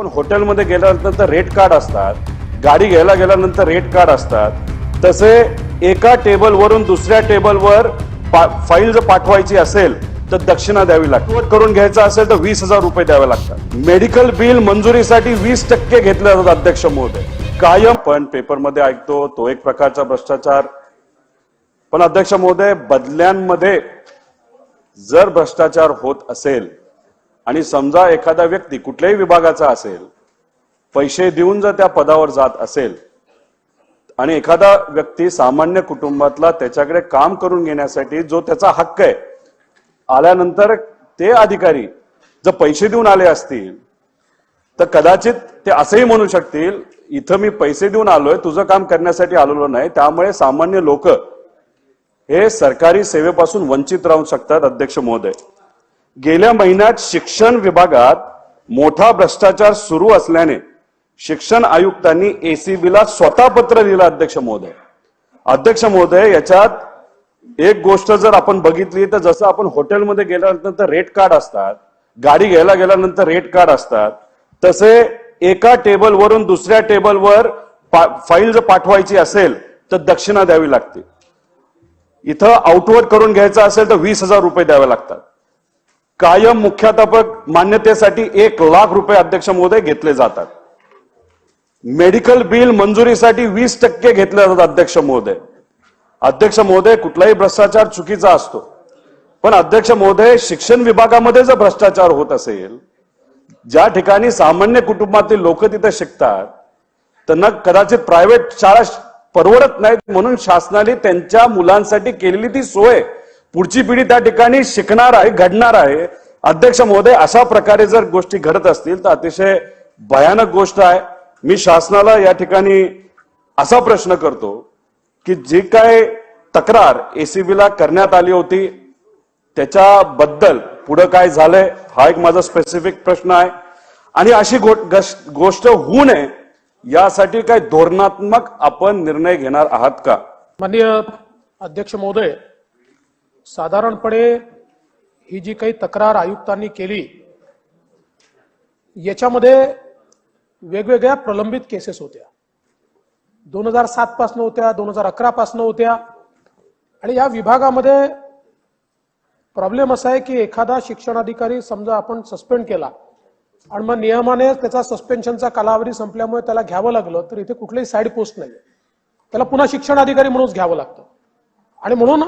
आपण हॉटेलमध्ये गेल्यानंतर रेट कार्ड असतात गाडी घ्यायला गेल्यानंतर रेट कार्ड असतात तसे एका टेबलवरून दुसऱ्या टेबलवर पा- फाईल जर पाठवायची असेल तर दक्षिणा द्यावी लागते. करून घ्यायचं असेल तर वीस हजार रुपये द्यावे लागतात. मेडिकल बिल मंजुरीसाठी वीस टक्के घेतले जातात अध्यक्ष महोदय. कायम पण पेपरमध्ये ऐकतो तो एक प्रकारचा भ्रष्टाचार. पण अध्यक्ष महोदय बदल्यांमध्ये जर भ्रष्टाचार होत असेल आणि समजा एखादा व्यक्ती कुठल्याही विभागाचा असेल पैसे देऊन जर त्या पदावर जात असेल आणि एखादा व्यक्ती सामान्य कुटुंबातला त्याच्याकडे काम करून घेण्यासाठी जो त्याचा हक्क आहे आल्यानंतर ते अधिकारी जर पैसे देऊन आले असतील तर कदाचित ते असंही म्हणू शकतील इथं मी पैसे देऊन आलोय तुझं काम करण्यासाठी आलेलो नाही त्यामुळे सामान्य लोक हे सरकारी सेवेपासून वंचित राहू शकतात अध्यक्ष महोदय. गेल्या महिन्यात शिक्षण विभागात मोठा भ्रष्टाचार सुरू असल्याने शिक्षण आयुक्तांनी एसीबीला स्वतः पत्र लिहिलं अध्यक्ष महोदय. अध्यक्ष महोदय याच्यात एक गोष्ट जर आपण बघितली तर जसं आपण हॉटेलमध्ये गेल्यानंतर रेट कार्ड असतात गाडी घ्यायला गेल्यानंतर रेट कार्ड असतात तसे एका टेबलवरून दुसऱ्या टेबलवर फाईल जर पाठवायची असेल तर दक्षिणा द्यावी लागते. इथं आउटवर्ड करून घ्यायचं असेल तर वीस हजार रुपये द्यावे लागतात. कायम मुख्याध्यापक मान्यतेसाठी एक लाख रुपये अध्यक्ष महोदय घेतले जातात. मेडिकल बिल मंजुरीसाठी वीस टक्के घेतले जातात अध्यक्ष महोदय. अध्यक्ष महोदय कुठलाही भ्रष्टाचार चुकीचा असतो. पण अध्यक्ष महोदय शिक्षण विभागामध्ये जर भ्रष्टाचार होत असेल ज्या ठिकाणी सामान्य कुटुंबातील लोक तिथे शिकतात त्यांना कदाचित प्रायव्हेट शाळा परवडत नाहीत म्हणून शासनाने त्यांच्या मुलांसाठी केलेली ती सोय पुढची पिढी त्या ठिकाणी शिकणार आहे घडणार आहे. अध्यक्ष महोदय अशा प्रकारे जर गोष्टी घडत असतील तर अतिशय भयानक गोष्ट आहे. मी शासनाला या ठिकाणी असा प्रश्न करतो की जी काय तक्रार एसीबीला करण्यात आली होती त्याच्याबद्दल पुढं काय झालंय हा एक माझा स्पेसिफिक प्रश्न आहे. आणि अशी गो- गोष्ट होऊ नये यासाठी काय धोरणात्मक आपण निर्णय घेणार आहात का? माननीय अध्यक्ष महोदय साधारणपणे ही जी काही तक्रार आयुक्तांनी केली याच्यामध्ये वेगवेगळ्या प्रलंबित केसेस होत्या. दोन हजार सात पासनं होत्या दोन हजार अकरा पासनं होत्या. आणि या विभागामध्ये प्रॉब्लेम असा आहे की एखादा शिक्षणाधिकारी समजा आपण सस्पेंड केला आणि मग नियमाने त्याचा सस्पेन्शनचा कालावधी संपल्यामुळे त्याला घ्यावं लागलं तर इथे कुठलीही साईड पोस्ट नाही त्याला पुन्हा शिक्षण अधिकारी म्हणूनच घ्यावं लागतं. आणि म्हणून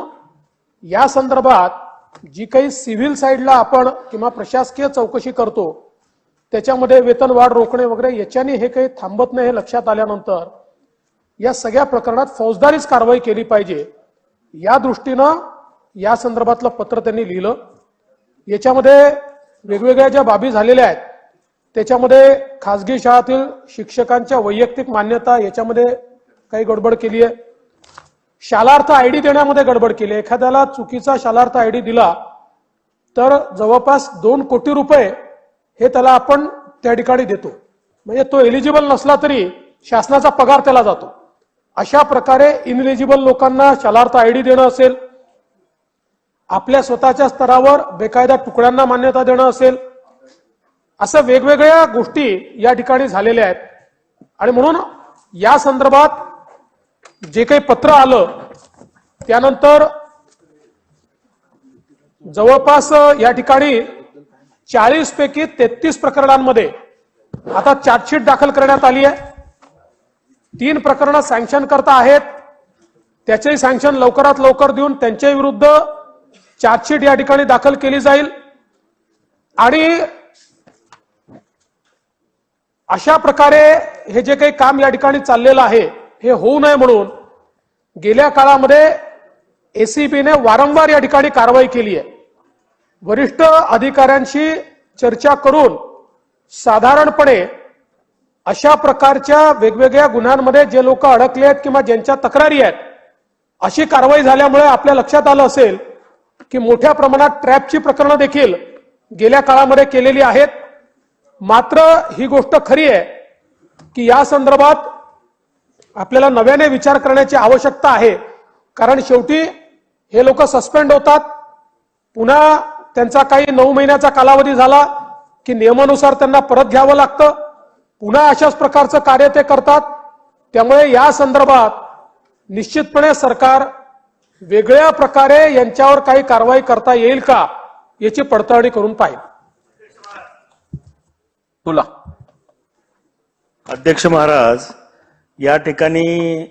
या संदर्भात जी काही सिव्हिल साईडला आपण किंवा प्रशासकीय चौकशी करतो त्याच्यामध्ये वेतन वाढ रोखणे वगैरे याच्याने हे काही थांबत नाही हे लक्षात आल्यानंतर या सगळ्या प्रकरणात फौजदारीच कारवाई केली पाहिजे. या दृष्टीनं या संदर्भातलं पत्र त्यांनी लिहिलं. याच्यामध्ये वेगवेगळ्या ज्या बाबी झालेल्या आहेत त्याच्यामध्ये खासगी शाळातील शिक्षकांच्या वैयक्तिक मान्यता याच्यामध्ये काही गडबड केली आहे शालार्थ आयडी देण्यामध्ये गडबड केली. एखाद्याला चुकीचा शालार्थ आयडी दिला तर जवळपास दोन कोटी रुपये हे त्याला आपण त्या ठिकाणी देतो. म्हणजे तो एलिजिबल नसला तरी शासनाचा पगार त्याला जातो. अशा प्रकारे इनएलिजिबल लोकांना शालार्थ आयडी देणं असेल आपल्या स्वतःच्या स्तरावर बेकायदा तुकड्यांना मान्यता देणं असेल असं वेगवेगळ्या गोष्टी या ठिकाणी झालेल्या आहेत. आणि म्हणून या संदर्भात जे काही पत्र आलं त्यानंतर जवळपास या ठिकाणी चाळीस पैकी तेहतीस प्रकरणांमध्ये आता चार्जशीट दाखल करण्यात आली आहे. तीन प्रकरणं सँक्शन करता आहेत. त्याचेही सँक्शन लवकरात लवकर देऊन त्यांच्या विरुद्ध चार्जशीट या ठिकाणी दाखल केली जाईल. आणि अशा प्रकारे हे जे काही काम या ठिकाणी चाललेलं आहे हे होऊ नये म्हणून गेल्या काळामध्ये एसीबीने वारंवार या ठिकाणी कारवाई केली आहे. वरिष्ठ अधिकाऱ्यांशी चर्चा करून साधारणपणे अशा प्रकारच्या वेगवेगळ्या गुन्ह्यांमध्ये जे लोक अडकले आहेत किंवा ज्यांच्या तक्रारी आहेत अशी कारवाई झाल्यामुळे आपल्या लक्षात आलं असेल की मोठ्या प्रमाणात ट्रॅपची प्रकरणं देखील गेल्या काळामध्ये केलेली आहेत. मात्र ही गोष्ट खरी आहे की या संदर्भात आपल्याला नव्याने विचार करण्याची आवश्यकता आहे. कारण शेवटी हे लोक सस्पेंड होतात. पुन्हा त्यांचा काही नऊ महिन्याचा कालावधी झाला की नियमानुसार त्यांना परत घ्यावं लागतं. पुन्हा अशाच प्रकारचं कार्य ते करतात. त्यामुळे या संदर्भात निश्चितपणे सरकार वेगळ्या प्रकारे यांच्यावर काही कारवाई करता येईल का याची पडताळणी करून पाहिजे तुला. अध्यक्ष महाराज या ठिकाणी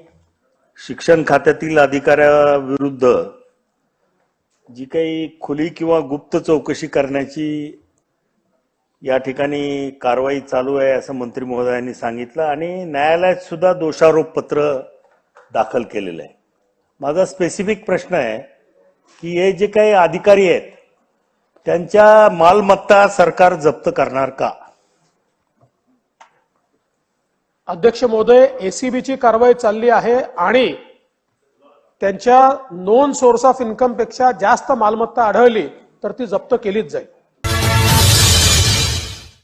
शिक्षण खात्यातील अधिकाऱ्याविरुद्ध जी काही खुली किंवा गुप्त चौकशी करण्याची या ठिकाणी कारवाई चालू आहे असं मंत्री महोदयांनी सांगितलं आणि न्यायालयात सुद्धा दोषारोप पत्र दाखल केलेलं आहे. माझा स्पेसिफिक प्रश्न आहे की हे जे काही अधिकारी आहेत त्यांच्या मालमत्ता सरकार जप्त करणार का? अध्यक्ष महोदय एसीबीची कारवाई चालली आहे आणि त्यांच्या नोन सोर्स ऑफ इन्कमपेक्षा जास्त मालमत्ता आढळली तर ती जप्त केलीच जाईल.